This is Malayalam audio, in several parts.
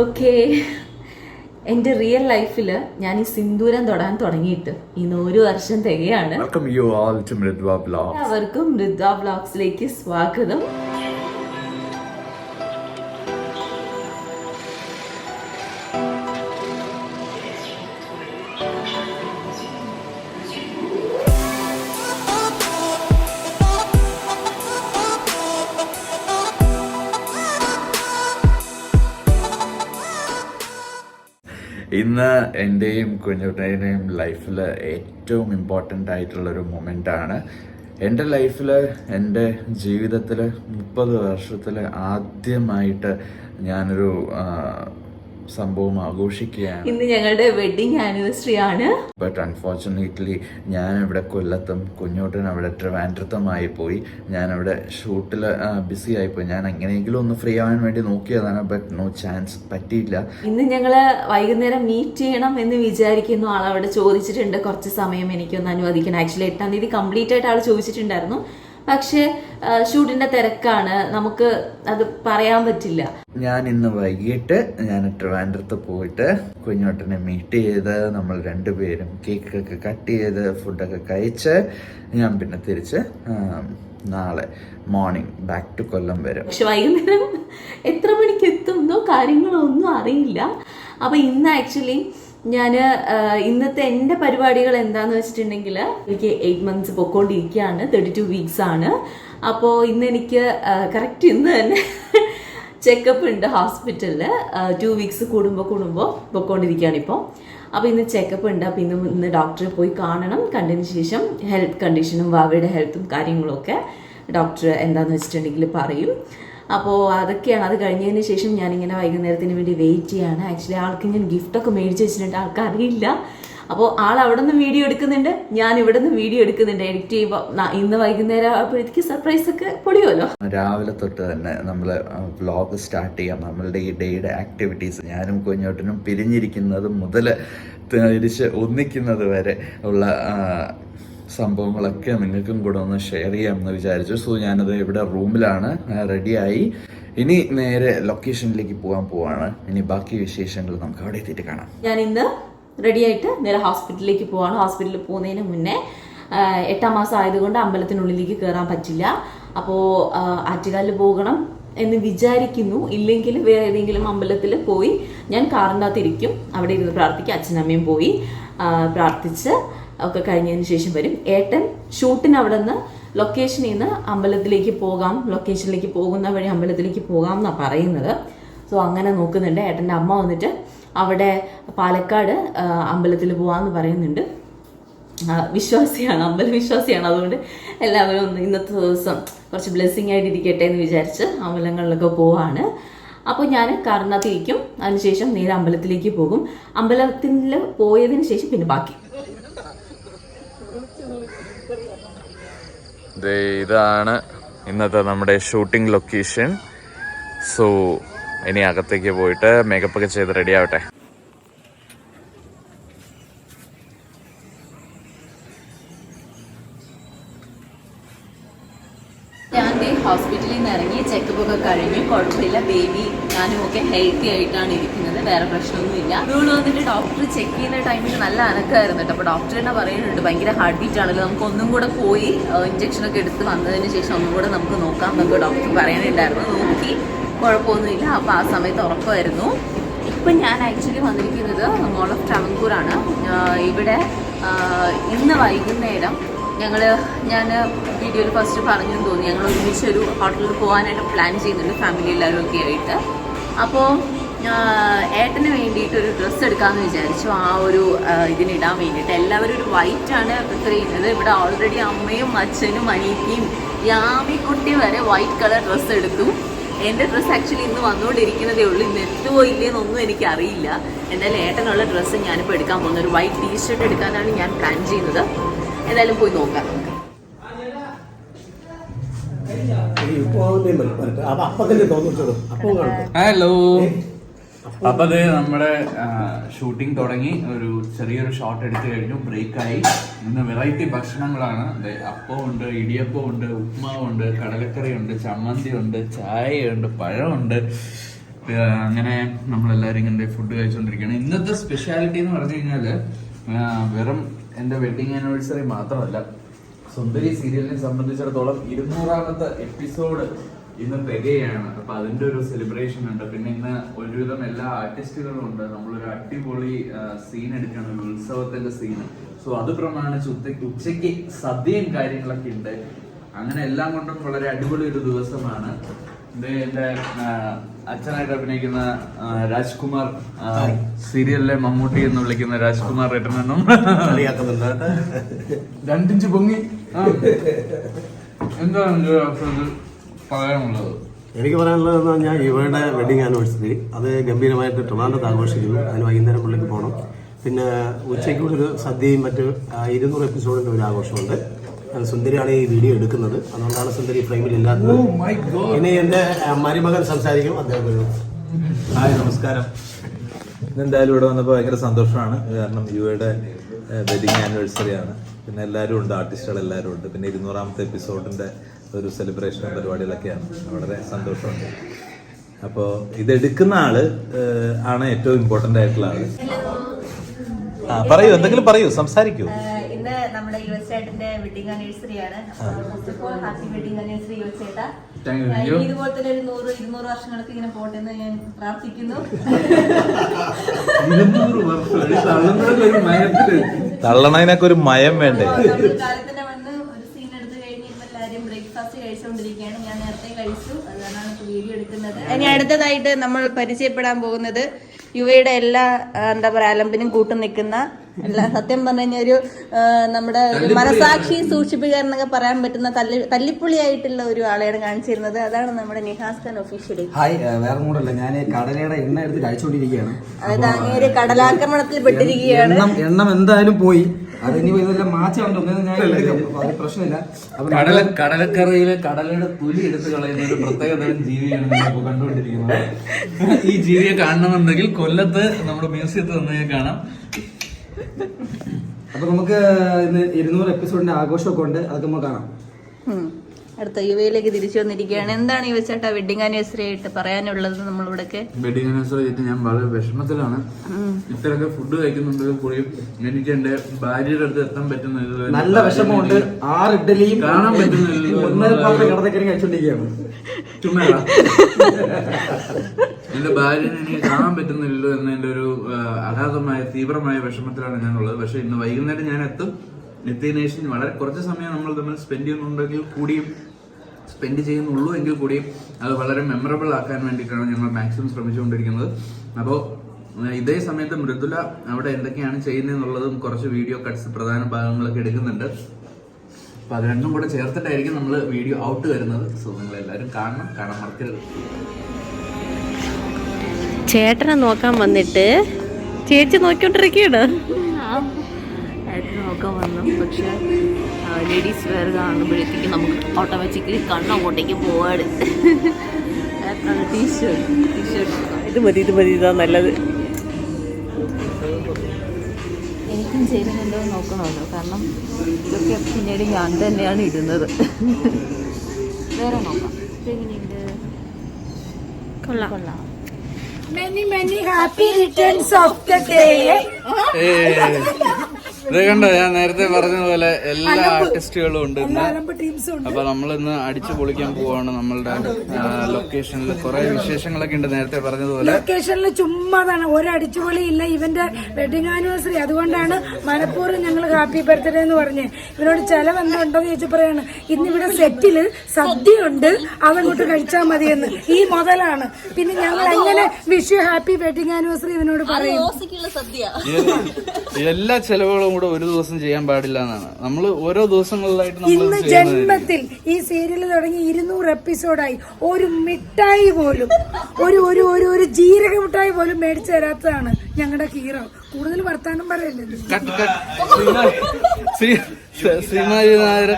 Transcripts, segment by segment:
ഓക്കെ. എന്റെ റിയൽ ലൈഫിൽ ഞാൻ ഈ സിന്ദൂരം തൊടാൻ തുടങ്ങിയിട്ട് ഇന്ന് ഒരു വർഷം തികയാണ്. എല്ലാവർക്കും മൃദ്വ ബ്ലോഗ്സിലേക്ക് സ്വാഗതം. എന്റെയും കുഞ്ഞുട്ടേന്റെയും ലൈഫിൽ ഏറ്റവും ഇമ്പോർട്ടന്റ് ആയിട്ടുള്ളൊരു മൊമെന്റാണ് എന്റെ ലൈഫിൽ എന്റെ ജീവിതത്തിൽ മുപ്പത് വർഷത്തിൽ ആദ്യമായിട്ട് ഞാനൊരു സംഭവം ആഘോഷിക്കുകയാണ്. ഇന്ന് ഞങ്ങളുടെ വെഡിങ് ആനിവേഴ്സറി ആണ്. ബട്ട് അൺഫോർച്ചുനേറ്റ്ലി ഞാൻ ഇവിടെ കൊല്ലത്തും കുഞ്ഞോട്ടൻ അവിടെ ട്രിവാൻഡ്രത്തുമായി പോയി. ഞാൻ അവിടെ ഷൂട്ടിൽ ബിസി ആയിപ്പോയി ഞാൻ എങ്ങനെയെങ്കിലും ഒന്ന് ഫ്രീ ആവാൻ വേണ്ടി നോക്കിയതാണ് ബട്ട് നോ ചാൻസ് പറ്റിയില്ല. ഇന്ന് ഞങ്ങൾ വൈകുന്നേരം മീറ്റ് ചെയ്യണം എന്ന് വിചാരിക്കുന്നു ആൾ അവിടെ ചോദിച്ചിട്ടുണ്ട്. കുറച്ച് സമയം എനിക്കൊന്ന് അനുവദിക്കണം. ആക്ച്വലി എട്ടാം തീയതി കംപ്ലീറ്റ് ആയിട്ട് ആൾ ചോദിച്ചിട്ടുണ്ടായിരുന്നു. പക്ഷേ ഷൂട്ടിന്റെ തിരക്കാണ്. നമുക്ക് അത് പറയാൻ പറ്റില്ല. ഞാൻ ഇന്ന് വൈകിട്ട് ഞാൻ ട്രിവാൻഡ്രത്ത് പോയിട്ട് കുഞ്ഞോട്ടനെ മീറ്റ് ചെയ്ത് നമ്മൾ രണ്ടുപേരും കേക്കൊക്കെ കട്ട് ചെയ്ത് ഫുഡൊക്കെ കഴിച്ച് ഞാൻ പിന്നെ തിരിച്ച് നാളെ മോർണിംഗ് ബാക്ക് ടു കൊല്ലം വരും. പക്ഷെ വൈകുന്നേരം എത്ര മണിക്ക് എത്തുന്നോ കാര്യങ്ങളോ ഒന്നും അറിയില്ല. അപ്പൊ ഇന്ന് ആക്ച്വലി ഞാൻ ഇന്നത്തെ എന്റെ പരിപാടികൾ എന്താണെന്ന് വെച്ചിട്ടുണ്ടെങ്കിൽ എനിക്ക് എയ്റ്റ് മന്ത്സ് പൊക്കോണ്ടിരിക്കുകയാണ് തേർട്ടി ടു വീക്സ് ആണ്. അപ്പോൾ ഇന്ന് എനിക്ക് കറക്റ്റ് ഇന്ന് തന്നെ ചെക്കപ്പ് ഉണ്ട് ഹോസ്പിറ്റലിൽ ടു വീക്സ് കൂടുമ്പോൾ കൂടുമ്പോൾ പൊക്കോണ്ടിരിക്കുകയാണ് ഇപ്പോൾ അപ്പോൾ ഇന്ന് ചെക്കപ്പ് ഉണ്ട്. അപ്പോൾ ഇന്ന് ഇന്ന് ഡോക്ടറെ പോയി കാണണം. കണ്ടതിന് ശേഷം ഹെൽത്ത് കണ്ടീഷനും വാവയുടെ ഹെൽത്തും കാര്യങ്ങളൊക്കെ ഡോക്ടർ എന്താണെന്ന് വെച്ചിട്ടുണ്ടെങ്കിൽ പറയും. അപ്പോൾ അതൊക്കെയാണ്. അത് കഴിഞ്ഞതിന് ശേഷം ഞാനിങ്ങനെ വൈകുന്നേരത്തിന് വേണ്ടി വെയിറ്റ് ചെയ്യാണ്. ആക്ച്വലി ആൾക്ക് ഞാൻ ഗിഫ്റ്റൊക്കെ മേടിച്ച് വെച്ചിട്ടുണ്ട്. ആൾക്ക് അറിയില്ല അപ്പോൾ ആൾ അവിടെ നിന്ന് വീഡിയോ എടുക്കുന്നുണ്ട്. ഞാൻ ഇവിടെ നിന്ന് വീഡിയോ എടുക്കുന്നുണ്ട് എഡിറ്റ് ചെയ്യുമ്പോൾ ഇന്ന് വൈകുന്നേരം ആകുമ്പോഴത്തേക്ക് സർപ്രൈസ് ഒക്കെ പൊടിയുമല്ലോ. രാവിലെ തൊട്ട് തന്നെ നമ്മൾ വ്ലോഗ് സ്റ്റാർട്ട് ചെയ്യാം. നമ്മളുടെ ഈ ഡേയുടെ ആക്ടിവിറ്റീസ് ഞാനും കുഞ്ഞോട്ടനും പിരിഞ്ഞിരിക്കുന്നത് മുതൽ തിരിച്ച് ഒന്നിക്കുന്നത് വരെ ഉള്ള സംഭവങ്ങളൊക്കെ നിങ്ങൾക്കും കൂടെ ഒന്ന് ഷെയർ ചെയ്യാമെന്ന് വിചാരിച്ചു. സോ ഞാനത് ഇവിടെ റൂമിലാണ് റെഡിയായി ഇനി നേരെ ലൊക്കേഷനിലേക്ക് പോകാൻ പോവാണ്. ഇനി ബാക്കി വിശേഷങ്ങൾ നമുക്ക് അവിടെ എത്തിയിട്ട് കാണാം. ഞാൻ ഇന്ന് റെഡിയായിട്ട് നേരെ ഹോസ്പിറ്റലിലേക്ക് പോവാണ്. ഹോസ്പിറ്റലിൽ പോകുന്നതിന് മുന്നേ എട്ടാം മാസം ആയതുകൊണ്ട് അമ്പലത്തിനുള്ളിലേക്ക് കയറാൻ പറ്റില്ല. അപ്പോ ആറ്റുകാലിൽ പോകണം എന്ന് വിചാരിക്കുന്നു. ഇല്ലെങ്കിൽ വേറെ ഏതെങ്കിലും അമ്പലത്തിൽ പോയി ഞാൻ കാറിനകത്തിരിക്കും അവിടെ ഇരുന്ന് പ്രാർത്ഥിക്കും. അച്ഛനമ്മയും പോയി പ്രാർത്ഥിച്ച് ഒക്കെ കഴിഞ്ഞതിന് ശേഷം വരും. ഏട്ടൻ ഷൂട്ടിന് അവിടെ നിന്ന് ലൊക്കേഷനിൽ നിന്ന് അമ്പലത്തിലേക്ക് പോകാം. ലൊക്കേഷനിലേക്ക് പോകുന്ന വഴി അമ്പലത്തിലേക്ക് പോകാം എന്നാണ് പറയുന്നത്. സോ അങ്ങനെ നോക്കുന്നുണ്ട്. ഏട്ടന്റെ അമ്മ വന്നിട്ട് അവിടെ പാലക്കാട് അമ്പലത്തിൽ പോകാമെന്ന് പറയുന്നുണ്ട്. വിശ്വാസിയാണ്. അമ്പല വിശ്വാസിയാണ്. അതുകൊണ്ട് എല്ലാവരും ഒന്ന് ഇന്നത്തെ ദിവസം കുറച്ച് ബ്ലെസ്സിങ് ആയിട്ട് ഇരിക്കട്ടെ എന്ന് വിചാരിച്ച് അമ്പലങ്ങളിലൊക്കെ പോവാണ്. അപ്പോൾ ഞാൻ കാറിനകത്തിരിക്കും അതിനുശേഷം നേരെ അമ്പലത്തിലേക്ക് പോകും. അമ്പലത്തിൽ പോയതിന് ശേഷം പിന്നെ ബാക്കി. ഇതാണ് ഇന്നത്തെ നമ്മുടെ ഷൂട്ടിംഗ് ലൊക്കേഷൻ സോ ഇനി അകത്തേക്ക് പോയിട്ട് മേക്കപ്പ് ഒക്കെ ചെയ്ത് റെഡി ആവട്ടെ. നിന്ന് ഇറങ്ങി ചെക്കപ്പ് ഒക്കെ കഴിഞ്ഞു കുഴപ്പമില്ല. ബേബി ഞാനും ഒക്കെ ഹെൽത്തി ആയിട്ടാണ് ഇരിക്കുന്നത്. വേറെ പ്രശ്നമൊന്നുമില്ല. ഇവിടെ വന്നിട്ട് ഡോക്ടർ ചെക്ക് ചെയ്യുന്ന ടൈമിൽ നല്ല അനക്കായിരുന്നു കേട്ടോ. അപ്പോൾ ഡോക്ടർ തന്നെ പറയുന്നുണ്ട് ഭയങ്കര ഹാർട്ട് ബീറ്റ് ആണല്ലോ. നമുക്ക് ഒന്നും കൂടെ പോയി ഇഞ്ചക്ഷൻ ഒക്കെ എടുത്ത് വന്നതിന് ശേഷം ഒന്നും കൂടെ നമുക്ക് നോക്കാം. എന്നൊക്കെ ഡോക്ടർ പറയാനുണ്ടായിരുന്നു നോക്കി കുഴപ്പമൊന്നുമില്ല. അപ്പോൾ ആ സമയത്ത് ഉറക്കമായിരുന്നു ഇപ്പം ഞാൻ ആക്ച്വലി വന്നിരിക്കുന്നത് മോൾ ഓഫ് ട്രാവൻകൂറാണ് ഇവിടെ ഇന്ന് വൈകുന്നേരം ഞങ്ങൾ ഞാൻ വീഡിയോയിൽ ഫസ്റ്റ് പറഞ്ഞു തോന്നി. ഞങ്ങൾ ഒരുമിച്ച് ഒരു ഹോട്ടലിൽ പോകാനായിട്ട് പ്ലാൻ ചെയ്യുന്നുണ്ട് ഫാമിലി എല്ലാവരും ഒക്കെ ആയിട്ട്. അപ്പോൾ ഏട്ടന് വേണ്ടിയിട്ട് ഒരു ഡ്രസ്സ് എടുക്കാമെന്ന് വിചാരിച്ചു. ആ ഒരു ഇതിനിടാൻ വേണ്ടിയിട്ട്. എല്ലാവരും ഒരു വൈറ്റ് ആണ് പ്രിഫർ ചെയ്യുന്നത് ഇവിടെ ഓൾറെഡി അമ്മയും അച്ഛനും അനീത്തിയും യാമിക്കുട്ടി വരെ വൈറ്റ് കളർ ഡ്രസ്സ് എടുത്തു. എന്റെ ഡ്രസ്സ് ആക്ച്വലി ഇന്ന് വന്നുകൊണ്ടിരിക്കുന്നതേ ഉള്ളൂ. ഇന്ന് എത്തുമോ ഇല്ലേന്നൊന്നും എനിക്കറിയില്ല. എന്തായാലും ഏട്ടനുള്ള ഡ്രസ്സ് ഞാനിപ്പോൾ എടുക്കാൻ പോകുന്നത്. ഒരു വൈറ്റ് ടീ ഷർട്ട് എടുക്കാനാണ് ഞാൻ പ്ലാൻ ചെയ്യുന്നത്. എന്തായാലും പോയി നോക്കാം. നമുക്ക് ഹലോ അപ്പൊ അത് നമ്മുടെ ഷൂട്ടിംഗ് തുടങ്ങി. ഒരു ചെറിയൊരു ഷോട്ട് എടുത്തു കഴിഞ്ഞു. ബ്രേക്കായി ഇന്ന് വെറൈറ്റി ഭക്ഷണങ്ങളാണ്. അതെ അപ്പം ഉണ്ട് ഇടിയപ്പം ഉണ്ട് ഉപ്മാവുണ്ട് കടലക്കറി ഉണ്ട് ചമ്മന്തി ഉണ്ട് ചായയുണ്ട് പഴമുണ്ട് അങ്ങനെ നമ്മളെല്ലാവരും ഇങ്ങനെ ഫുഡ് കഴിച്ചുകൊണ്ടിരിക്കുകയാണ് ഇന്നത്തെ സ്പെഷ്യാലിറ്റി എന്ന് പറഞ്ഞു കഴിഞ്ഞാൽ വെറും എന്റെ വെഡിങ് ആനിവേഴ്സറി മാത്രമല്ല സുന്ദരി സീരിയലിനെ സംബന്ധിച്ചിടത്തോളം ഇരുന്നൂറാമത്തെ എപ്പിസോഡ് ഇന്ന് തികയാണ്. അപ്പൊ അതിന്റെ ഒരു സെലിബ്രേഷൻ ഉണ്ട്. പിന്നെ ഇന്ന് ഒരുവിധം എല്ലാ ആർട്ടിസ്റ്റുകളും ഉണ്ട്. നമ്മളൊരു അടിപൊളി സീൻ എടുക്കണം ഉത്സവത്തിന്റെ സീന് സോ അത് പ്രമാണിച്ച് ഉച്ചയ്ക്ക് ഉച്ചയ്ക്ക് സദ്യയും കാര്യങ്ങളൊക്കെ ഉണ്ട്. അങ്ങനെ എല്ലാം കൊണ്ടും വളരെ അടിപൊളി ഒരു ദിവസമാണ്. ഇത് എന്റെ ആ, അച്ഛനായിട്ട് അഭിനയിക്കുന്ന രാജ്കുമാർ സീരിയലിലെ മമ്മൂട്ടി എന്ന് വിളിക്കുന്ന രാജ്കുമാർ ഏട്ടനെന്നും. രണ്ടിഞ്ച് പൊങ്ങി. എന്താണ് പറയാനുള്ളത്? എനിക്ക് പറയാനുള്ളത് എന്ന് പറഞ്ഞാൽ ഇവരുടെ വെഡിങ് ആനിവേഴ്സറി അത് ഗംഭീരമായിട്ട് ട്രിവാൻഡ്രത്ത് ആഘോഷിക്കുന്നു. അതിന് വൈകുന്നേരം പുള്ളിക്ക് പോകണം പിന്നെ ഉച്ചയ്ക്കുള്ളൊരു ഒരു സദ്യയും മറ്റ് ഇരുന്നൂറ് എപ്പിസോഡിന്റെ ഒരു ആഘോഷമുണ്ട്. സുന്ദരിയാണ് ഈ വീഡിയോ എടുക്കുന്നത്. അതുകൊണ്ടാണ് സുന്ദരി ഫ്രെയിമിൽ ഇല്ലാത്തത്. ഇനി എന്റെ മരുമകൻ സംസാരിക്കും. അദ്ദേഹം വരും ഹായ് നമസ്കാരം. ഇന്നെന്തായാലും ഇവിടെ വന്നപ്പോൾ ഭയങ്കര സന്തോഷമാണ്. കാരണം യുവയുടെ വെഡിങ് ആനിവേഴ്സറി ആണ്. പിന്നെ എല്ലാവരും ഉണ്ട് ആർട്ടിസ്റ്റുകൾ എല്ലാവരും ഉണ്ട്. പിന്നെ ഇരുന്നൂറാമത്തെ എപ്പിസോഡിന്റെ ഒരു സെലിബ്രേഷൻ പരിപാടികളൊക്കെയാണ്. വളരെ സന്തോഷമുണ്ട്. അപ്പോൾ ഇതെടുക്കുന്ന ആൾ ആണ് ഏറ്റവും ഇമ്പോർട്ടന്റ് ആയിട്ടുള്ള ആൾ. ആ പറയൂ എന്തെങ്കിലും പറയൂ സംസാരിക്കൂ. നമ്മുടെ യു എസ് ചേട്ടന്റെ വെഡിങ് ആനിവേഴ്സറി ആണ്. First of all happy wedding anniversary U S ചേട്ടാ. ഇതുപോലെ തന്നെ ഒരു നൂറ് ഇരുന്നൂറ് വർഷങ്ങളൊക്കെ ഇങ്ങനെ പോട്ടെ എന്ന് ഞാൻ പ്രാർത്ഥിക്കുന്നു. തള്ളണതിനൊക്കെ ഒരു മയം വേണ്ടേ? കാലത്തിന്റെ വന്ന് ഒരു സീൻ എടുത്തു കഴിഞ്ഞ് ഇപ്പൊ എല്ലാവരും ബ്രേക്ക്ഫാസ്റ്റ് കഴിച്ചുകൊണ്ടിരിക്കുകയാണ് ഞാൻ നേരത്തെ കഴിച്ചു. അതുകൊണ്ടാണ് വീഡിയോ എടുക്കുന്നത്. ഇനി അടുത്തതായിട്ട് നമ്മൾ പരിചയപ്പെടാൻ പോകുന്നത് യുവയുടെ എല്ലാ എന്താ പറയാ അലമ്പിനും കൂട്ടു നിൽക്കുന്ന എല്ലാ സത്യം പറഞ്ഞു കഴിഞ്ഞാൽ ഒരു നമ്മുടെ ഒരു മനസാക്ഷി സൂക്ഷിപ്പിക്കാൻ എന്നൊക്കെ പറയാൻ പറ്റുന്ന തല്ലി തല്ലിപ്പൊളിയായിട്ടുള്ള ഒരു ആളെയാണ് കാണിച്ചിരുന്നത്. അതാണ് നമ്മുടെ നിഹാസ് ഖാൻ ഒഫീഷ്യലി ഹായ് വേറെ കൂടല്ല. ഞാൻ കടലയുടെ എണ്ണ എടുത്ത് കഴിച്ചുകൊണ്ടിരിക്കുകയാണ് അതായത് അങ്ങേര് കടലാക്രമണത്തിൽ പെട്ടിരിക്കുകയാണ്. എണ്ണം എന്തായാലും പോയി. അത് ഇനി ഇതെല്ലാം മാച്ചാണ്ട് ഒന്നും ഞാൻ എടുക്കാം. അപ്പൊ അത് പ്രശ്നമില്ല. അപ്പൊ കടല കടലക്കറിയിലെ കടലയുടെ തൊലി എടുത്ത് കളയുന്ന ഒരു പ്രത്യേക തരം ജീവിയാണ് നമ്മളിപ്പോ കണ്ടുകൊണ്ടിരിക്കുന്നത്. ഈ ജീവിയെ കാണണമെന്നുണ്ടെങ്കിൽ കൊല്ലത്ത് നമ്മുടെ മ്യൂസിയത്തിൽ നിന്നേ കാണാം. അപ്പൊ നമുക്ക് ഇന്ന് ഇരുന്നൂറ് എപ്പിസോഡിന്റെ ആഘോഷമൊക്കെ ഉണ്ട്. അതൊക്കെ നമുക്ക് കാണാം. ഉം. അടുത്ത യുവയിലേക്ക് തിരിച്ചു വന്നിരിക്കുകയാണ്. എന്താണ് ഈ ചേട്ടാ വെഡിങ് ആനിവേഴ്സറി ആയിട്ട് പറയാനുള്ളത് നമ്മളിവിടൊക്കെ വെഡിങ് ആനിവേഴ്സറി ആയിട്ട് ഞാൻ വളരെ വിഷമത്തിലാണ്. ഇത്രയൊക്കെ ഫുഡ് കഴിക്കുന്നുണ്ടെങ്കിൽ കൂടിയും എനിക്ക് എന്റെ ഭാര്യയുടെ അടുത്ത് എത്താൻ പറ്റുന്ന നല്ല വിഷമമുണ്ട്. ആറ് ഇഡ്ഡലിയും കാണാൻ പറ്റുന്നില്ല ചുമ്മാ എന്റെ ഭാര്യനെ എനിക്ക് കാണാൻ പറ്റുന്നില്ലല്ലോ എന്നതിന്റെ ഒരു അഗാധമായ തീവ്രമായ വിഷമത്തിലാണ് ഞാനുള്ളത്. പക്ഷെ ഇന്ന് വൈകുന്നേരം ഞാൻ എത്തും. ശേഷം വളരെ കുറച്ച് സമയം നമ്മൾ തമ്മിൽ സ്പെൻഡ് ചെയ്യുന്നുണ്ടെങ്കിൽ കൂടിയും സ്പെൻഡ് ചെയ്യുന്നുള്ളൂ എങ്കിൽ കൂടിയും അത് വളരെ മെമ്മറബിൾ ആക്കാൻ വേണ്ടിയിട്ടാണ് ഞങ്ങൾ മാക്സിമം ശ്രമിച്ചുകൊണ്ടിരിക്കുന്നത്. അപ്പോൾ ഇതേ സമയത്ത് മൃദുല അവിടെ എന്തൊക്കെയാണ് ചെയ്യുന്നതെന്നുള്ളതും കുറച്ച് വീഡിയോ കട്ട്സ് പ്രധാന ഭാഗങ്ങളൊക്കെ എടുക്കുന്നുണ്ട്. അപ്പൊ അത് രണ്ടും കൂടെ ചേർത്തിട്ടായിരിക്കും നമ്മൾ വീഡിയോ ഔട്ട് വരുന്നത്. സോ നിങ്ങൾ എല്ലാവരും കാണണം. കാണാൻ മറക്കരുത്. ചേട്ടനെ നോക്കാൻ വന്നിട്ട് ചേച്ചി നോക്കിക്കൊണ്ടിരിക്കുകയാണ്. പക്ഷെ ലേഡീസ് വെയർ കാണുമ്പോഴത്തേക്ക് നമുക്ക് ഓട്ടോമാറ്റിക്കലി ഏട്ടനാണ് ടീഷർട്ട് ടീഷർട്ട് ഇത് മതി ഇത് മതി ഇതാ നല്ലത്. എനിക്കും ചേരുന്നുണ്ടോ എന്ന് നോക്കണമല്ലോ. കാരണം ഇതൊക്കെ പിന്നീട് ഞാൻ തന്നെയാണ് ഇടുന്നത്. വേറെ നോക്കാം. ഇതെങ്ങനെയുണ്ട് കൊള്ളാം. കൊള്ളാം. Many many happy returns of the day. ഇത് കണ്ടോ? ഞാൻ നേരത്തെ പറഞ്ഞതുപോലെ എല്ലാ ആർട്ടിസ്റ്റുകളും ഉണ്ട് അപ്പൊ നമ്മൾ ഇന്ന് അടിച്ചു പൊളിക്കാൻ പോവാണ് നമ്മളുടെ ലൊക്കേഷനിൽ കുറെ വിശേഷങ്ങളൊക്കെ ഉണ്ട് നേരത്തെ പറഞ്ഞതുപോലെ. ലൊക്കേഷനിൽ ചുമ്മാതാണ് ഒരു അടിച്ചുപൊളി ഇല്ല ഇവന്റെ വെഡിങ് ആനിവേഴ്സറി അതുകൊണ്ടാണ് മനഃപൂർവം ഞങ്ങൾ ഹാപ്പി ബർത്ത്ഡേ എന്ന് പറഞ്ഞ്. ഇവനോട് ചെലവ് ചോദിച്ചു പറയാണ്. ചോദിച്ചപ്പോഴാണ് ഇന്നിവിടെ സെറ്റിൽ സദ്യയുണ്ട്. അവനോട്ട് കഴിച്ചാൽ എന്ന് ഈ മുതലാണ്. പിന്നെ ഞങ്ങൾ എങ്ങനെ വിഷു ഹാപ്പി വെഡിങ് ആനിവേഴ്സറി ഇവനോട് പറയും? എല്ലാ ചെലവുകളും കൂടെ ഒരു ദിവസം ചെയ്യാൻ പാടില്ല എന്നാണ്. നമ്മൾ ഓരോ ദിവസങ്ങളിലായിട്ട് ഇന്ന് ജന്മത്തിൽ ഈ സീരിയൽ തുടങ്ങി ഇരുന്നൂറ് എപ്പിസോഡായി. ഒരു മിഠായി പോലും ഒരു ഒരു ഒരു ഒരു ജീരക മിഠായി പോലും മേടിച്ചു തരാത്തതാണ് ഞങ്ങളുടെ ഹീറോ. കൂടുതൽ വർത്താനം പറയല്ലേ ശ്രീമാരി നായർ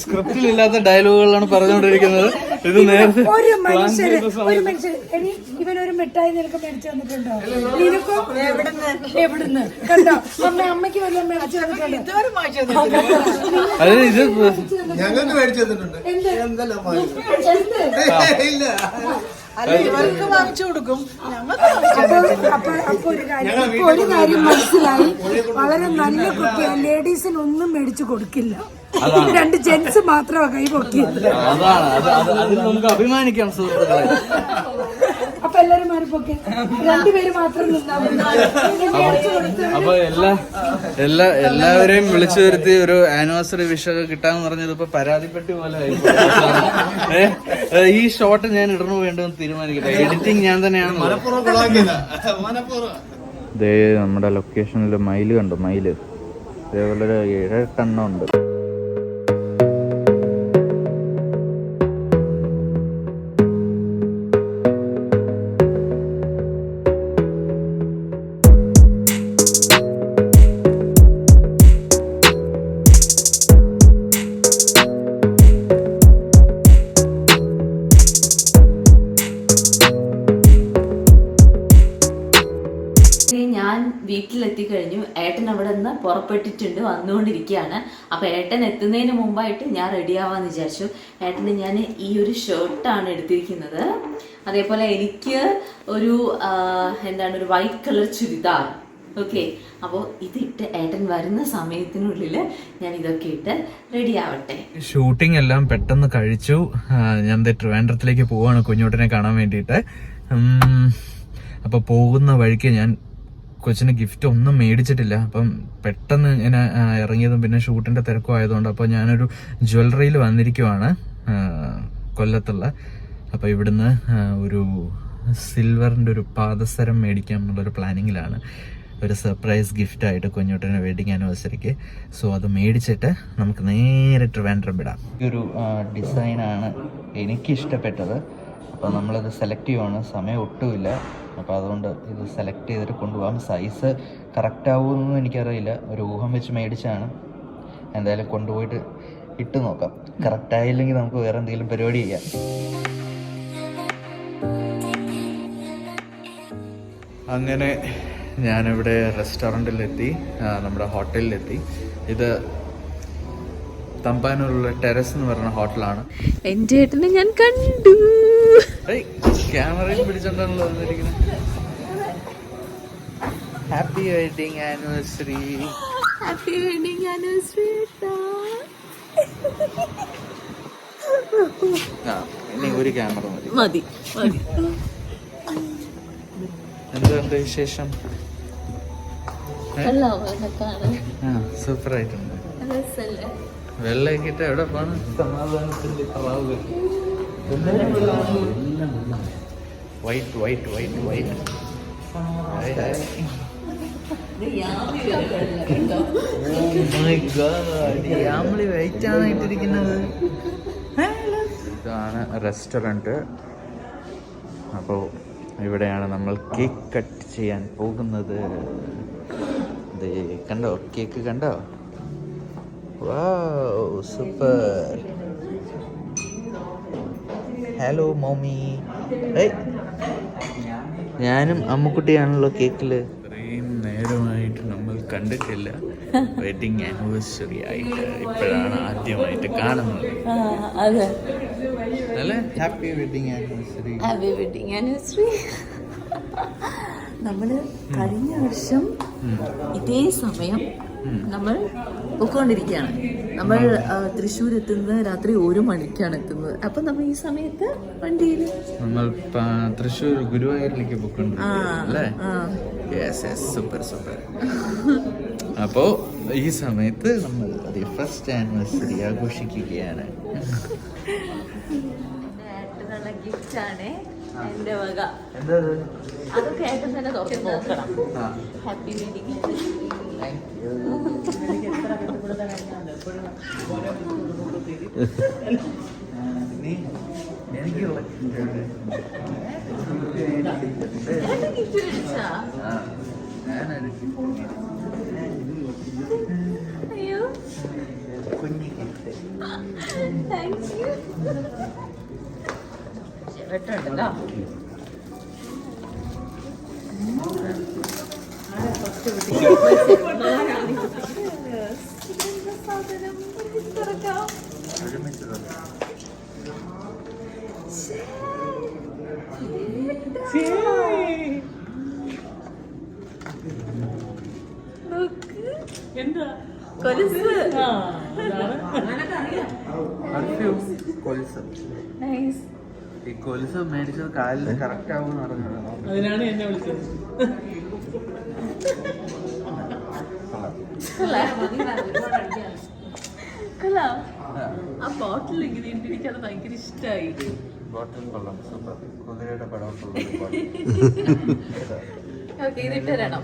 സ്ക്രിപ്റ്റിൽ ഇല്ലാത്ത ഡയലോഗുകളാണ് പറഞ്ഞുകൊണ്ടിരിക്കുന്നത് ഇത് നേരത്തെ ഒരു മനുഷ്യര് ഒരു ഇനി ഇവനൊരു മിഠായി നിനക്ക് മേടിച്ചു തന്നിട്ടുണ്ടോ? നിനക്കോ? എവിടുന്ന്? കണ്ടോ? അമ്മ അമ്മയ്ക്ക് വല്ലതും മേടിച്ചു തന്നിട്ടുണ്ടോ. അത് ഇത് ഞങ്ങൾക്ക് മേടിച്ചു തന്നിട്ടുണ്ട്. എന്ത്? എന്തെല്ലാം ഇവർക്ക് ഇല്ല കൊടുക്കും. അപ്പൊ അപ്പോൾ ഒരു കാര്യം ഇപ്പൊ ഒരു കാര്യം മനസ്സിലായി. വളരെ നല്ല കുട്ടിയാണ് ലേഡീസിനൊന്നും മേടിച്ചു കൊടുക്കില്ല. രണ്ട് ജെന്റ്സ് മാത്രമാണ് കൈ പൊക്കിയത്. അതാണ്. അത് അത് അതിൽ നമുക്ക് അഭിമാനിക്കാം സുഹൃത്തുക്കളെ. എല്ലാരും മാറിപ്പോക്കെ. രണ്ടുപേര് മാത്രം അപ്പൊ എല്ലാ എല്ലാ എല്ലാവരെയും വിളിച്ചു വരുത്തി ഒരു ആനിവേഴ്സറി വിഷ കിട്ടാന്ന് പറഞ്ഞത് ഇപ്പൊ പരാതിപ്പെട്ടി പോലെ ആയി ഈ ഷോട്ട് ഞാൻ ഇടണു വേണ്ടെന്ന് തീരുമാനിക്കട്ടെ. എഡിറ്റിംഗ് ഞാൻ തന്നെയാണ് ദേ നമ്മുടെ ലൊക്കേഷനിൽ മയിൽ കണ്ടു മയിൽ. ഇതേപോലെ ഒരു ഏഴെട്ടെണ്ണം ഉണ്ട്. വീട്ടിലെത്തി കഴിഞ്ഞു ഏട്ടൻ അവിടെ നിന്ന് പുറപ്പെട്ടിട്ടുണ്ട് വന്നുകൊണ്ടിരിക്കുകയാണ്. അപ്പൊ ഏട്ടൻ എത്തുന്നതിന് മുമ്പായിട്ട് ഞാൻ റെഡി ആവാന്ന് വിചാരിച്ചു. ഏട്ടന് ഞാൻ ഈ ഒരു ഷർട്ടാണ് എടുത്തിരിക്കുന്നത്. അതേപോലെ എനിക്ക് ഒരു എന്താണ് ഒരു വൈറ്റ് കളർ ചുരിദാർ. ഓക്കെ അപ്പോൾ ഇതിട്ട് ഏട്ടൻ വരുന്ന സമയത്തിനുള്ളിൽ ഞാൻ ഇതൊക്കെ ഇട്ട് റെഡി ആവട്ടെ. ഷൂട്ടിംഗ് എല്ലാം പെട്ടെന്ന് കഴിച്ചു. ഞാൻ ട്രിവാൻഡ്രത്തിലേക്ക് പോവാണ് കുഞ്ഞോട്ടിനെ കാണാൻ വേണ്ടിയിട്ട്. അപ്പോൾ അപ്പൊ പോകുന്ന വഴിക്ക് ഞാൻ കൊച്ചിന് ഗിഫ്റ്റ് ഒന്നും മേടിച്ചിട്ടില്ല. അപ്പം പെട്ടെന്ന് ഇങ്ങനെ ഇറങ്ങിയതും പിന്നെ ഷൂട്ടിന്റെ തിരക്കും ആയതുകൊണ്ട് അപ്പോൾ ഞാനൊരു ജ്വല്ലറിയിൽ വന്നിരിക്കുവാണ് കൊല്ലത്തുള്ള. അപ്പോൾ ഇവിടുന്ന് ഒരു സിൽവറിന്റെ ഒരു പാദസരം മേടിക്കാം എന്നുള്ളൊരു പ്ലാനിങ്ങിലാണ് ഒരു സർപ്രൈസ് ഗിഫ്റ്റ് ആയിട്ട് കുഞ്ഞോട്ടിന് വെഡിങ് ആനിവേഴ്സറിക്ക് സോ അത് മേടിച്ചിട്ട് നമുക്ക് നേരെ ട്രിവാൻഡ്രം വിടാം. ഈ ഒരു ഡിസൈനാണ് എനിക്ക് ഇഷ്ടപ്പെട്ടത് അപ്പോൾ നമ്മളത് സെലക്ട് ചെയ്യുവാണ്. സമയം ഒട്ടുമില്ല. അപ്പോൾ അതുകൊണ്ട് ഇത് സെലക്ട് ചെയ്തിട്ട് കൊണ്ടുപോകാം. സൈസ് കറക്റ്റ് ആവുമെന്നൊന്നും എനിക്കറിയില്ല. ഒരു ഊഹം വെച്ച് മേടിച്ചാണ്. എന്തായാലും കൊണ്ടുപോയിട്ട് ഇട്ട് നോക്കാം. കറക്റ്റ് ആയില്ലെങ്കിൽ നമുക്ക് വേറെ എന്തെങ്കിലും പരിപാടി ചെയ്യാം. അങ്ങനെ ഞാനിവിടെ റെസ്റ്റോറന്റിലെത്തി നമ്മുടെ ഹോട്ടലിലെത്തി ഇത് തമ്പാനൂരുള്ള ടെറസ് എന്ന് പറയുന്ന ഹോട്ടലാണ്. എന്റെ ഏട്ടനെ ഞാൻ കണ്ടു. ക്യാമറയിൽ പിടിച്ചോണ്ടാണല്ലോ വന്നിരിക്കുന്നത് happy wedding anniversary happy wedding anniversary ആ ഇനി ഒരു ക്യാമറ മതി. മതി മതി. എന്തുണ്ട് വിശേഷം? കൊള്ളാമോ വെള്ളയൊക്കെ എവിടെ പോണ്? സമാധാനത്തിന്റെ പ്രാവുകൾ white white white white white ആണ് ഇട്ടിരിക്കുന്നത്? ഇതാണ് റെസ്റ്റോറന്റ് അപ്പോൾ ഇവിടെയാണ് നമ്മൾ കേക്ക് കട്ട് ചെയ്യാൻ പോകുന്നത്. കണ്ടോ? കേക്ക് കണ്ടോ? വാവ് സൂപ്പർ ഹലോ മോമി ഞാനും അമ്മുക്കുട്ടിയാണല്ലോ കേക്കിൽ. ഇത്രയും നേരമായിട്ട് നമ്മൾ കണ്ടിട്ടില്ല. വെഡിങ് ആനിവേഴ്സറി ആയിട്ട് ഇപ്പോഴാണ് ആദ്യമായിട്ട് കാണുന്നത്. അതെ. അല്ലേ? Happy wedding anniversary happy wedding anniversary നമ്മൾ കഴിഞ്ഞ വർഷം ഇതേ സമയം നമ്മൾ പൊക്കോണ്ടിരിക്കുകയാണ്. നമ്മൾ തൃശ്ശൂർ എത്തുന്നത് രാത്രി ഒരു മണിക്കാണ് എത്തുന്നത്. അപ്പൊ നമ്മൾ ഈ സമയത്ത് വണ്ടിയിൽ നമ്മൾ തൃശ്ശൂർ ഗുരുവായൂരിലേക്ക് സൂപ്പർ സൂപ്പർ അപ്പോൾ ഈ സമയത്ത് നമ്മൾ ഫസ്റ്റ് ആനിവേഴ്സറി ആഘോഷിക്കുകയാണ്. ഗിഫ്റ്റ് ആണ് എന്റെ വക. എന്താ അതൊക്കെ ഏട്ടൻ തന്നെ തുറന്ന് നോക്കണം. ആ. ഹാപ്പി വെഡിങ് എനിക്കുള്ള ഗിഫ്റ്റ് സാധനം തുറക്കാം എന്താ? കൊലുസ്. കൊലുസ്. നൈസ്. ഈ കൊലുസ് മേടിച്ചത് കാലിൽ കറക്റ്റ് ആവും അതിനാണ് എന്നെ വിളിച്ചത്. ബോട്ടിൽ ഇങ്ങനെ ഉണ്ട് എനിക്കത് ഭയങ്കര ഇഷ്ടമായി ബോട്ടൽ കൊള്ളാം. സൂപ്പർ. കുതിരയുടെ പടമൊക്കെ ഓക്കെ ഇതിട്ട് തരണം.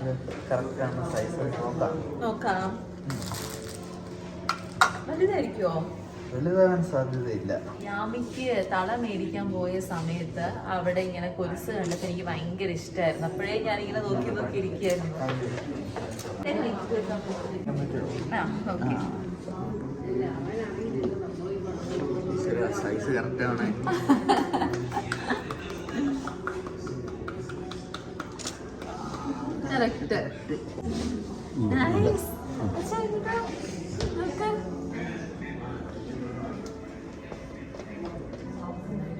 കറക്റ്റ് ആണ് സൈസ് നോക്കാം. നോക്കാം. വലുതായിരിക്കുമോ വലുതാകാൻ സാധ്യതയില്ല. യാമിക്ക് തള മേടിക്കാൻ പോയ സമയത്ത് അവിടെ ഇങ്ങനെ കൊലുസ് കണ്ടപ്പോൾ എനിക്ക് ഭയങ്കര ഇഷ്ടമായിരുന്നു അപ്പോഴേ ഞാൻ ഇങ്ങനെ നോക്കി നോക്കി ഇരിക്കുകയായിരുന്നു ആ ഓക്കെ സൈസ് കറക്റ്റ് ആണ്. നൈസ്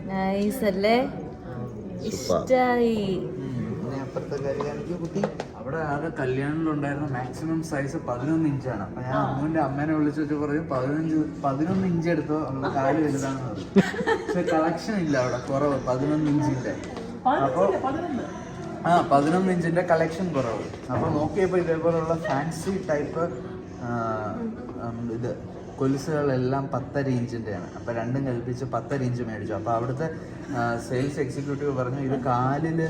നൈസ് അല്ലേ? ഇഷ്ടായി. അപ്പുറത്തെ കാര്യം കാണിക്കൂ കുട്ടി. അവിടെ ആകെ കല്യാണത്തിലുണ്ടായിരുന്ന മാക്സിമം സൈസ് പതിനൊന്ന് ഇഞ്ചാണ്. അപ്പൊ ഞാൻ അമ്മുവിന്റെ അമ്മേനെ വിളിച്ചു വെച്ച് പറയും പതിനഞ്ച് പതിനൊന്ന് ഇഞ്ച് എടുത്തോ അവളുടെ കാൽ വലുതാണെന്ന് പറയും. പക്ഷെ കളക്ഷൻ ഇല്ല അവിടെ കുറവ്. പതിനൊന്ന് ഇഞ്ചിന്റെ. അപ്പൊ ആ പതിനൊന്ന് ഇഞ്ചിന്റെ കളക്ഷൻ കുറവ്. അപ്പൊ നോക്കിയപ്പോ ഇതേപോലുള്ള ഫാൻസി ടൈപ്പ് ഇത് കൊലുസുകളെല്ലാം പത്തര ഇഞ്ചിന്റെയാണ് അപ്പോൾ രണ്ടും കൽപ്പിച്ച് പത്തര ഇഞ്ച് മേടിച്ചു. അപ്പോൾ അവിടുത്തെ സെയിൽസ് എക്സിക്യൂട്ടീവ് പറഞ്ഞു ഇത് കാലിൽ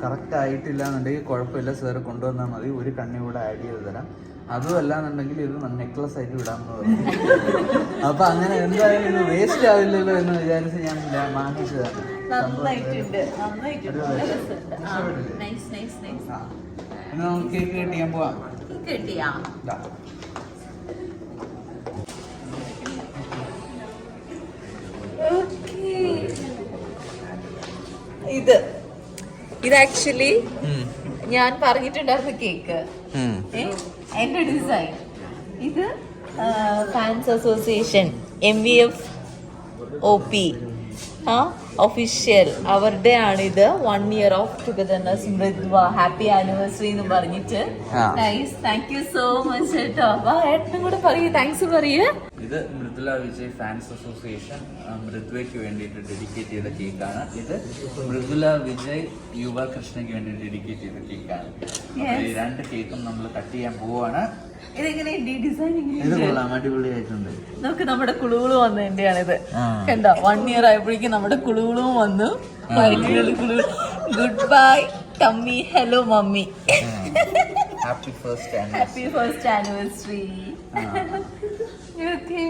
കറക്റ്റ് ആയിട്ടില്ല എന്നുണ്ടെങ്കിൽ കുഴപ്പമില്ല സാർ കൊണ്ടുവന്നാൽ മതി. ഒരു കണ്ണി കൂടെ ആഡ് ചെയ്ത് തരാം. അതും അല്ല എന്നുണ്ടെങ്കിൽ ഇത് നെക്ലസ് ആയിട്ട് വിടാമെന്ന് പറഞ്ഞു. അപ്പൊ അങ്ങനെ എന്തായാലും ഇത് വേസ്റ്റ് ആവില്ലല്ലോ എന്ന് വിചാരിച്ച് ഞാൻ വാങ്ങിച്ചതാണ്. എന്നാ നമുക്ക് കേക്ക് കെട്ടിയാൻ പോവാം. ഇത്. ഇത് ആക്ച്വലി ഞാൻ പറഞ്ഞിട്ടുണ്ടായിരുന്ന കേക്ക്. എന്റെ ഡിസൈൻ ഇത് fans association M V F O P ആ ഒഫീഷ്യൽ അവരുടെ ആണിത് one year of togetherness Mridva happy anniversary എന്ന് പറഞ്ഞിട്ട്. Nice thank you so much കേട്ടോ അപ്പൊ ഏട്ടനും കൂടെ പറയൂ. താങ്ക്സ് പറയൂ. ഇത് മൃദുല വിജയ് ഫാൻസ് അസോസിയേഷൻ മൃദ്വയ്ക്ക് വേണ്ടിയിട്ട് ഡെഡിക്കേറ്റ് ചെയ്ത കേക്കാണ് ഇത് മൃദുല വിജയ് യുവ കൃഷ്ണയ്ക്ക് വേണ്ടി ഡെഡിക്കേറ്റ് ചെയ്ത കേക്കാണ് ഈ രണ്ട് കേക്കും നമ്മൾ കട്ട് ചെയ്യാൻ പോവാണ് ഇത് കൊള്ളാം. അടിപൊളിയായിട്ടുണ്ട്. നമുക്ക് നമ്മുടെ കുളുകുളു വന്നതിന്റെയാണ് ഇത് കണ്ടോ? വൺ ഇയർ ആയപ്പോഴേക്കും നമ്മുടെ കുളുകുളും വന്നു. Good bye tummy hello mummy happy first happy first anniversary okay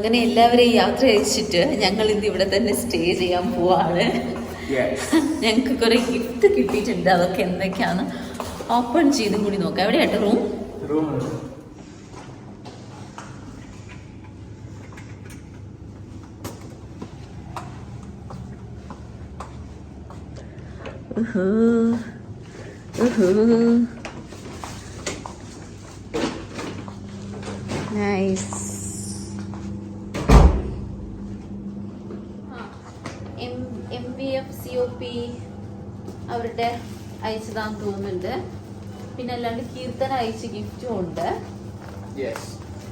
അങ്ങനെ എല്ലാവരെയും യാത്ര അയച്ചിട്ട് ഞങ്ങൾ ഇന്ന് ഇവിടെ തന്നെ സ്റ്റേ ചെയ്യാൻ പോവാണ്. ഞങ്ങൾക്ക് കുറെ ഗിഫ്റ്റ് കിട്ടിയിട്ടുണ്ട്. അതൊക്കെ എന്തൊക്കെയാണ്? ഓപ്പൺ ചെയ്തും കൂടി നോക്കാം. എവിടെയാട്ടോ room nice M B F C O P അവരുടെ അയച്ചതാന്ന് തോന്നുന്നുണ്ട്. പിന്നെ അല്ലാണ്ട് കീർത്തന അയച്ച ഗിഫ്റ്റും ഉണ്ട്.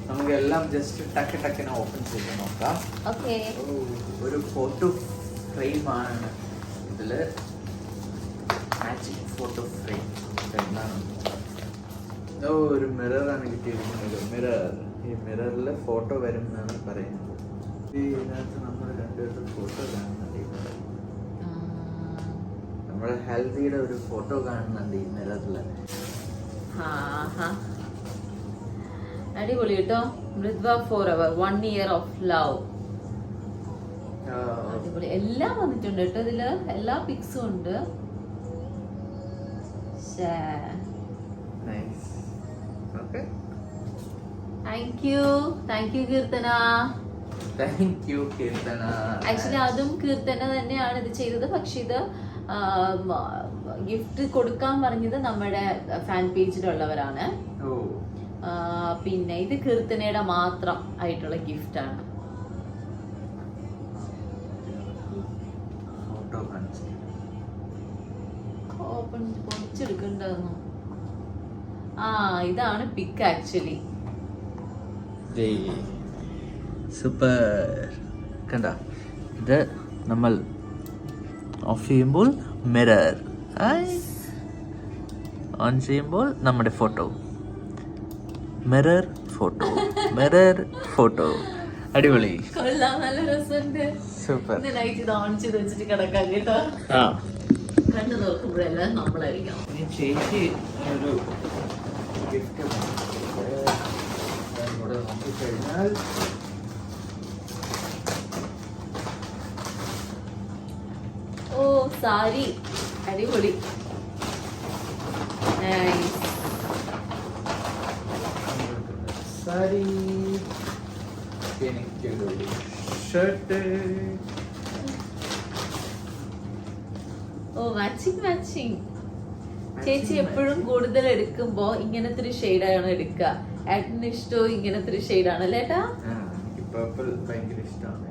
നമുക്ക് എല്ലാം ജസ്റ്റ് ടക്ക് ടക്കിനെ ഓപ്പൺ ചെയ്ത് നോക്കാം. ഓക്കെ ഒരു ഫോട്ടോ ഫ്രെയിമാണ് ഇതിൽ. മാച്ചിങ് ഫോട്ടോ ഫ്രെയിം ഒരു മിററാണ് കിട്ടിയിരിക്കുന്നത്. മിറർ ഈ മിററിൽ ഫോട്ടോ വരും എന്നാണ് പറയുന്നത്. ഈ ഇതിനകത്ത് നമ്മൾ രണ്ടുപേരുടെ ഫോട്ടോ mirror. നമ്മുടെ ഹെൽത്തിയുടെ ഒരു ഫോട്ടോ കാണുന്നുണ്ട് ഈ നിലത്തിൽ. അടിപൊളി കേട്ടോ. Mridva for our one year of love അടിപൊളി. എല്ലാം വന്നിട്ടുണ്ട് കേട്ടോ ഇതിൽ. എല്ലാ പിക്സും ഉണ്ട്. Thank you thank you Keerthana. Thank you Keerthana. Actually അതും കീർത്തന തന്നെയാണ് ഇത് ചെയ്തത്. പക്ഷെ ഇത് ഗിഫ്റ്റ് കൊടുക്കാൻ പറഞ്ഞത് നമ്മുടെ ഫാൻ പേജിലുള്ളവരാണ് പിന്നെ ഇത് കീർത്തനയുടെ മാത്രം ആയിട്ടുള്ള ഗിഫ്റ്റ് ആണ്. ഓപ്പൺ ആ ഇതാണ് പിക്ക് ആക്ച്വലി സൂപ്പർ കണ്ട ഇത് നമ്മൾ ഓഫ് ചെയ്യുമ്പോൾ മിറർ ഓൺ ചെയ്യുമ്പോൾ നമ്മുടെ photo mirror photo mirror photo അടിപൊളി. സൂപ്പർ ചേച്ചി ഒരു ഇത് ഓൺ ചെയ്ത് വെച്ചിട്ട് കിടക്കാം കേട്ടോ ആ കണ്ണു നോക്കുമ്പോഴെല്ലാം നമ്മളായിരിക്കണം ഇനി ചേച്ചി ഒരു ഗിഫ്റ്റ് ഇവിടെ നോക്കിക്കഴിഞ്ഞാൽ ഓ സാരി. അടിപൊളി. സാരി. എനിക്കൊരു ഷർട്ട് ഓ മാച്ചിങ് മാച്ചിങ് ചേച്ചി എപ്പോഴും കൂടുതൽ എടുക്കുമ്പോ ഇങ്ങനത്തെ ഒരു ഷെയ്ഡാണ് എടുക്കുക ഏട്ടന് ഇഷ്ടവും ഇങ്ങനത്തെ ഒരു ഷെയ്ഡാണ് അല്ലേ ഏട്ടാ? ഭയങ്കര ഇഷ്ടമാണ്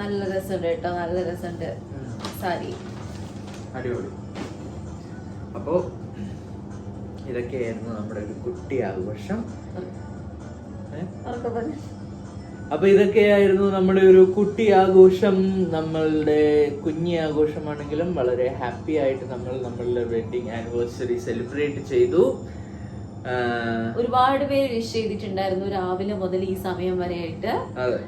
നല്ല രസമുണ്ട് കേട്ടോ നല്ല രസമുണ്ട്. സാരി. അടിപൊളി. അപ്പോ ഇതൊക്കെയായിരുന്നു നമ്മുടെ ഒരു കുട്ടി ആഘോഷം. അപ്പൊ ഇതൊക്കെയായിരുന്നു നമ്മുടെ ഒരു കുട്ടി ആഘോഷം നമ്മളുടെ കുഞ്ഞി ആഘോഷമാണെങ്കിലും വളരെ ഹാപ്പി ആയിട്ട് നമ്മൾ നമ്മളുടെ വെഡിങ് ആനിവേഴ്സറി സെലിബ്രേറ്റ് ചെയ്തു. ഒരുപാട് പേര് വിഷ് ചെയ്തിട്ടുണ്ടായിരുന്നു രാവിലെ മുതൽ ഈ സമയം വരെ ആയിട്ട് അതെ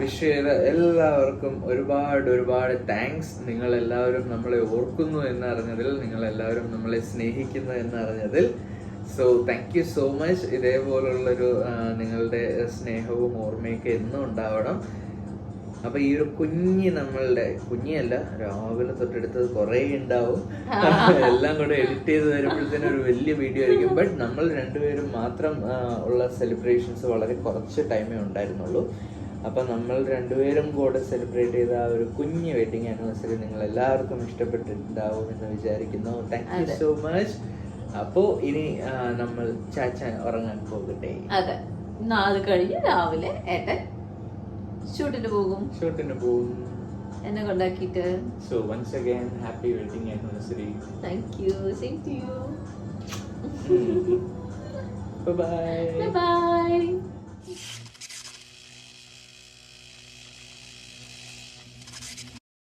വിഷ് ചെയ്ത എല്ലാവർക്കും ഒരുപാട് ഒരുപാട് താങ്ക്സ്. നിങ്ങൾ എല്ലാവരും നമ്മളെ ഓർക്കുന്നു എന്നറിഞ്ഞതിൽ നിങ്ങൾ എല്ലാവരും നമ്മളെ സ്നേഹിക്കുന്നു എന്നറിഞ്ഞതിൽ. So thank you so much ഇതേപോലുള്ളൊരു നിങ്ങളുടെ സ്നേഹവും ഓർമ്മയൊക്കെ എന്നും ഉണ്ടാവണം. അപ്പൊ ഈ ഒരു കുഞ്ഞി നമ്മളുടെ കുഞ്ഞിയല്ല രാവിലെ തൊട്ടെടുത്തത് കുറെ ഉണ്ടാവും. എല്ലാം കൂടെ എഡിറ്റ് ചെയ്ത് വരുമ്പോഴത്തേനും ഒരു വലിയ വീഡിയോ ആയിരിക്കും. ബട്ട് നമ്മൾ രണ്ടുപേരും മാത്രം ഉള്ള സെലിബ്രേഷൻസ് വളരെ കുറച്ച് ടൈമേ ഉണ്ടായിരുന്നുള്ളൂ. അപ്പൊ നമ്മൾ രണ്ടുപേരും കൂടെ സെലിബ്രേറ്റ് ചെയ്ത ആ ഒരു കുഞ്ഞ് വെഡിങ് ആനിവേഴ്സറി നിങ്ങൾ എല്ലാവർക്കും ഇഷ്ടപ്പെട്ടിട്ടുണ്ടാവും എന്ന് വിചാരിക്കുന്നു. താങ്ക് യു സോ മച്ച് അപ്പോ ഇനി നമ്മൾ ചാച്ച ഉറങ്ങാൻ പോകട്ടെ. അതെ. നാളെ കഴിഞ്ഞ് രാവിലെ ഏട്ടൻ ഷൂട്ടിന് പോകും. ഷൂട്ടിന് പോകും. എന്നെ കൊണ്ടാക്കിയിട്ട്. So once again happy wedding anniversary thank you same to you bye bye